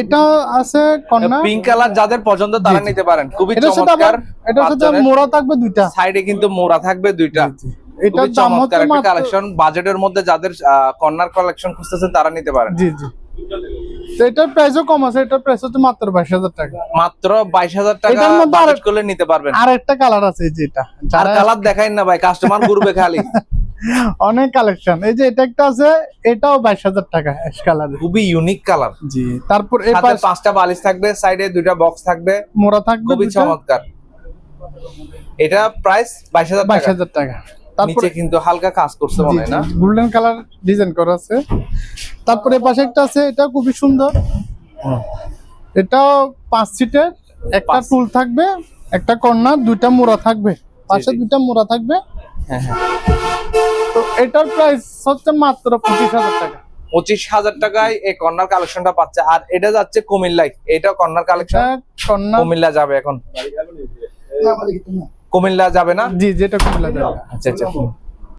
এটা আছে কন্যা। পিঙ্ক কালার যাদের পছন্দ তারা। নিতে পারেন। খুবই চমৎকার এটার সাথে মোড়া থাকবে দুইটা। সাইডে কিন্তু মোড়া থাকবে দুইটা। এটার দাম চমৎকার হচ্ছে মাত্র কালেকশন বাজেটের মধ্যে যাদের কর্নার কালেকশন খুঁজতেছেন তারা নিতে পারেন। জি জি। তো এটার প্রাইসও কম আছে এটার প্রাইস হচ্ছে মাত্র বাইশ হাজার টাকা। মাত্র বাইশ হাজার টাকা এটার মধ্যে করলে নিতে পারবেন। আর একটা কালার আছে এই যে আর কালার দেখাই না ভাই কাস্টমার ঘুরবে খালি। অনেক কালেকশন। এই যে এটা একটা আছে এটাও বাইশ হাজার টাকা অ্যাশ কালারের খুবই ইউনিক কালার জি তারপর এই পাশে পাঁচটা বালিশ থাকবে সাইডে দুইটা বক্স থাকবে। মোড়া থাকবে খুবই চমৎকার। এটা প্রাইস বাইশ হাজার বাইশ হাজার টাকা। নিচে কিন্তু হালকা কাজ করছে মনে হয় না? গোল্ডেন কালার ডিজাইন করা আছে। তারপরে পাশে একটা আছে এটা খুবই সুন্দর। এটাও পাঁচ সিটের একটা। টুল থাকবে একটা কর্নার দুইটা মোড়া থাকবে। পাশে দুইটা মোড়া থাকবে। হ্যাঁ, হ্যাঁ। এটার প্রাইস হচ্ছে মাত্র পঁচিশ হাজার টাকা। পঁচিশ হাজার টাকায় এই কর্নার কালেকশনটা পাচ্ছে। আর এটা যাচ্ছে কুমিল্লায়। এটা কর্নার কালেকশন এটা কর্নার। কুমিল্লা যাবে এখন। কুমিল্লা যাবে না? জি যেটা কুমিল্লা যাবে। আচ্ছা আচ্ছা।